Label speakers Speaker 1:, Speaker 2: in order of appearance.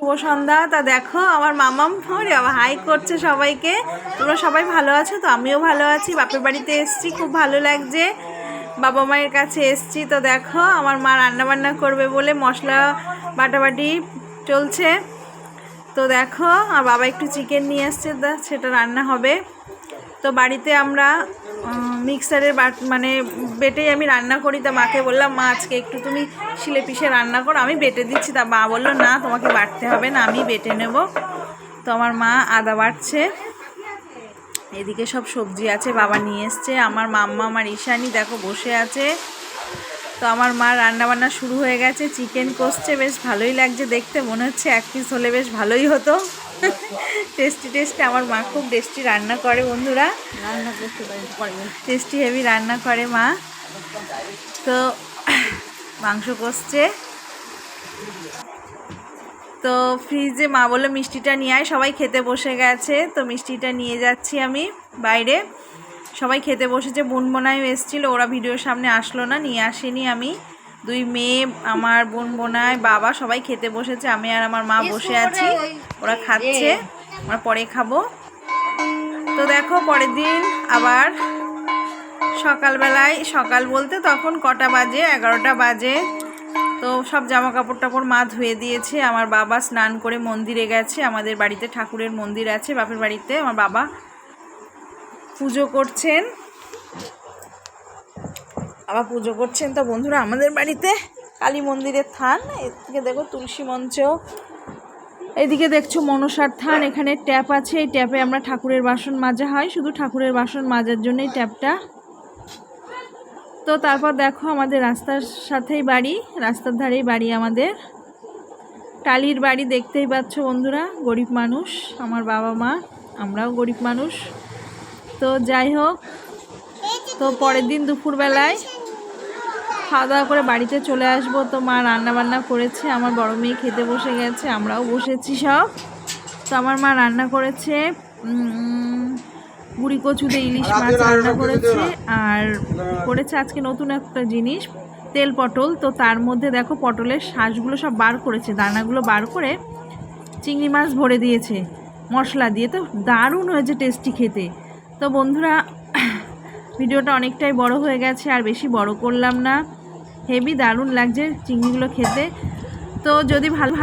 Speaker 1: শুভ সন্ধ্যা। তা দেখো, আমার মামাম ওরে বাবা হাই করছে সবাইকে। তোমরা সবাই ভালো আছো? তো আমিও ভালো আছি। বাপের বাড়িতে এসেছি, খুব ভালো লাগছে। বাবা মায়ের কাছে এসেছি। তো দেখো, আমার মা রান্না বান্না করবে বলে মশলা বাটাবাটি চলছে। তো দেখো, আর বাবা একটু চিকেন নিয়ে এসছে তা সেটা রান্না হবে। তো বাড়িতে আমরা মিক্সারের বাট মানে বেটেই আমি রান্না করি, তা মাকে বললাম, মা, আজকে একটু তুমি শিলে পিষে রান্না করো। আমি বেটে দিচ্ছি, তা মা বলল, না, তোমাকে বাটতে হবে না, আমি বেটে নেব। তো আমার মা আদা বাটছে। এদিকে সব সবজি আছে, বাবা নিয়ে এসছে। আমার মাম্মা, আমার ঈশানি, দেখো, বসে আছে। তো আমার মা রান্না বান্না শুরু হয়ে গেছে, চিকেন কষছে, বেশ ভালোই লাগছে দেখতে, মনে হচ্ছে এক পিস হলে বেশ ভালোই হতো। Tasty tasty. আমার মা খুব টেস্টি রান্না করে বন্ধুরা। টেস্টি হেভি রান্না করে মা। তো মাংস কষছে। তো ফ্রিজে মা বলল মিষ্টিটা নিয়ে আয়। সবাই খেতে বসে গেছে। তো মিষ্টিটা নিয়ে যাচ্ছি আমি বাইরে। সবাই খেতে বসেছে। বোন বোনাইও এসেছিল ওরা ভিডিওর সামনে আসলো না নিয়ে আসেনি আমি। দুই মেয়ে আমার বোন বোনায় বাবা সবাই খেতে বসেছে আমি আর আমার মা বসে আছি। ওরা খাচ্ছে আমরা পরে খাব। তো দেখো পরের দিন আবার সকালবেলায় সকাল বলতে তখন কটা বাজে এগারোটা বাজে। তো সব জামা কাপড় টাপড় মা ধুয়ে দিয়েছে আমার বাবা স্নান করে মন্দিরে গেছে আমাদের বাড়িতে ঠাকুরের মন্দির আছে বাপের বাড়িতে আমার বাবা পুজো করছেন। আবার পুজো করছেন তো বন্ধুরা আমাদের বাড়িতে কালী মন্দিরের থান। এদিকে দেখো তুলসী মঞ্চ এদিকে দেখছ মনসার থান, এখানে ট্যাপ আছে। এই ট্যাপে আমরা ঠাকুরের বাসন মাজা হয়। শুধু ঠাকুরের বাসন মাজার জন্যই ট্যাপটা। তো তারপর দেখো আমাদের রাস্তার সাথেই বাড়ি। রাস্তার ধারেই বাড়ি আমাদের। টালির বাড়ি দেখতেই পাচ্ছ বন্ধুরা, গরিব মানুষ। আমার বাবা মা, আমরাও গরিব মানুষ। তো যাই হোক তো পরের দিন দুপুরবেলায় খাওয়া দাওয়া করে বাড়িতে চলে আসব। তো মা রান্না বান্না করেছে আমার বড় মেয়ে খেতে বসে গেছে আমরাও বসেছি সব। তো আমার মা রান্না করেছে বুড়ি কচুতে ইলিশ মাছ রান্না করেছে আর করেছে আজকে নতুন একটা জিনিস তেল পটল। তো তার মধ্যে দেখো পটলের শ্বাসগুলো সব বার করেছে দানাগুলো বার করে চিংড়ি মাছ ভরে দিয়েছে মশলা দিয়ে। তো দারুণ হয়েছে টেস্টি খেতে। তো বন্ধুরা ভিডিওটা অনেকটাই বড় হয়ে গেছে, আর বেশি বড় করলাম না। হেভি দারুণ লাগছে চিংড়িগুলো খেতে। তো যদি ভালো